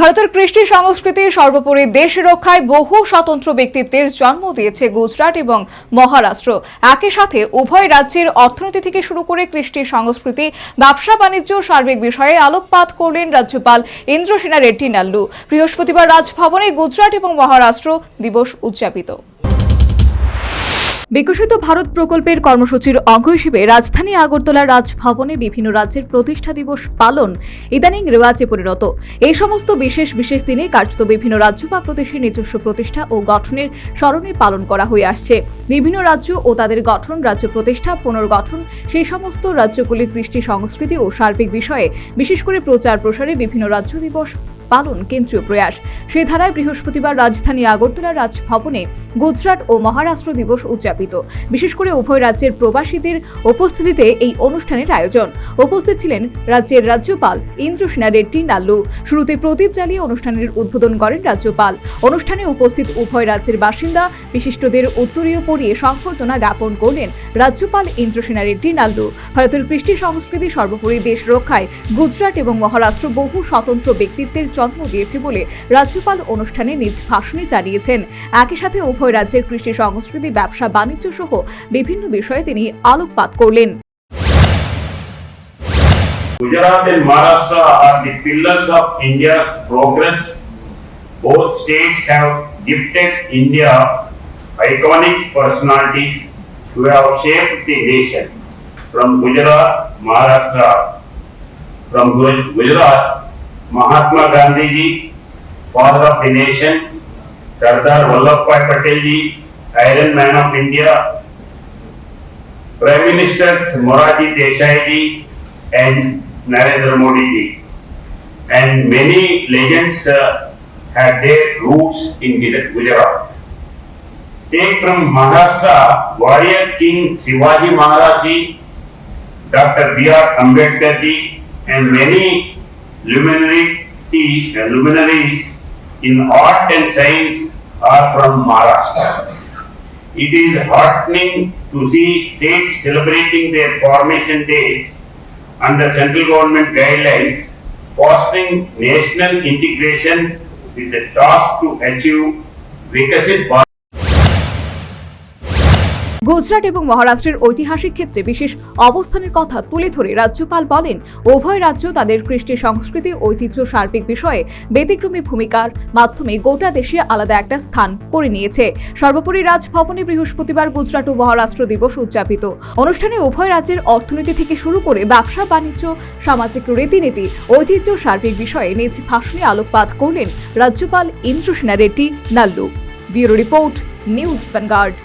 ভারতের কৃষ্টি সংস্কৃতি সর্বোপরি দেশ রক্ষায় বহু স্বতন্ত্র ব্যক্তিত্বের জন্ম দিয়েছে গুজরাট এবং মহারাষ্ট্র। একই সাথে উভয় রাজ্যের অর্থনীতি থেকে শুরু করে কৃষ্টি সংস্কৃতি, ব্যবসা, বাণিজ্য, সার্বিক বিষয়ে আলোকপাত করলেন রাজ্যপাল ইন্দ্রসেনা রেড্ডি নাল্লু। বৃহস্পতিবার রাজভবনে গুজরাট এবং মহারাষ্ট্র দিবস উদযাপিত। বিকশিত ভারত প্রকল্পের কর্মসূচির অঙ্গ হিসেবে রাজধানী আগরতলার রাজভবনে বিভিন্ন রাজ্যের প্রতিষ্ঠা দিবস পালন ইদানিং রেওয়াজে পরিণত। এই সমস্ত বিশেষ বিশেষ দিনে কার্যত বিভিন্ন রাজ্য বা প্রদেশের নিজস্ব প্রতিষ্ঠা ও গঠনের স্মরণে পালন করা হয়ে আসছে। বিভিন্ন রাজ্য ও তাদের গঠন, রাজ্য প্রতিষ্ঠা, পুনর্গঠন, সেই সমস্ত রাজ্যগুলির কৃষ্টি সংস্কৃতি ও সার্বিক বিষয়ে বিশেষ করে প্রচার প্রসারে বিভিন্ন রাজ্য দিবস পালন কেন্দ্রীয় প্রয়াস। সেই ধারায় বৃহস্পতিবার রাজধানী আগরতলার রাজভবনে গুজরাট ও মহারাষ্ট্র দিবস উদযাপিত। বিশেষ করে উভয় রাজ্যের প্রবাসীদের উপস্থিতিতে এই অনুষ্ঠানের আয়োজন। উপস্থিত ছিলেন রাজ্যের রাজ্যপাল ইন্দ্রসেনা রেড্ডি নাল্লু। শুরুতে প্রদীপ জ্বালিয়ে অনুষ্ঠানের উদ্বোধন করেন রাজ্যপাল। অনুষ্ঠানে উপস্থিত উভয় রাজ্যের বাসিন্দা, বিশিষ্টদের উত্তরীয় পড়িয়ে সংবর্ধনা জ্ঞাপন করলেন রাজ্যপাল ইন্দ্রসেনা রেড্ডি নাল্লু। ভারতের কৃষ্টি সংস্কৃতি সর্বোপরি দেশ রক্ষায় গুজরাট এবং মহারাষ্ট্র বহু স্বতন্ত্র ব্যক্তিত্বের জন্ম দিয়েছে বলে রাজ্যপাল অনুষ্ঠানে নিজ ভাষণে জানিয়েছেন একই সাথে উভয় রাজ্যের কৃষি সংস্কৃতি ব্যবসা বাণিজ্য সহ বিভিন্ন বিষয়ে তিনি আলোকপাত করলেন Gujarat and Maharashtra are the pillars of India's progress. Both states have gifted India iconic personalities who have shaped the nation. From Gujarat, Maharashtra, from Gujarat, Mahatma Gandhi ji, father of the nation, Sardar Vallabhbhai Patel ji, Iron Man of India, Prime Ministers Morarji Desai ji and Narendra Modi ji. And many legends uh, had their roots in Guja- Gujarat. Take from Maharashtra, warrior king Shivaji Maharaj ji, Dr. B.R. Ambedkar ji, and many luminaries, uh, luminaries in art and science are from Maharashtra. It is heartening to see states celebrating their formation days under central government guidelines, fostering national integration with the task to achieve Vikasit. Gujarat এবং মহারাষ্ট্রের ঐতিহাসিক ক্ষেত্রে বিশেষ অবস্থানের কথা তুলে ধরে রাজ্যপাল বলেন, উভয় রাজ্য তাদের কৃষ্টি সংস্কৃতি, ঐতিহ্য সার্বিক বিষয়ে ব্যতিক্রমী ভূমিকার মাধ্যমে গোটা দেশে আলাদা একটা স্থান করে নিয়েছে। সর্বোপরি রাজভবনে বৃহস্পতিবার গুজরাট ও মহারাষ্ট্র দিবস উদযাপিত। অনুষ্ঠানে উভয় রাজ্যের অর্থনীতি থেকে শুরু করে ব্যবসা, বাণিজ্য, সামাজিক রীতিনীতি, ঐতিহ্য সার্বিক বিষয়ে নিজ ভাষণে আলোকপাত করলেন রাজ্যপাল Indrasena Reddy Nallu. Bureau report, news Vanguard.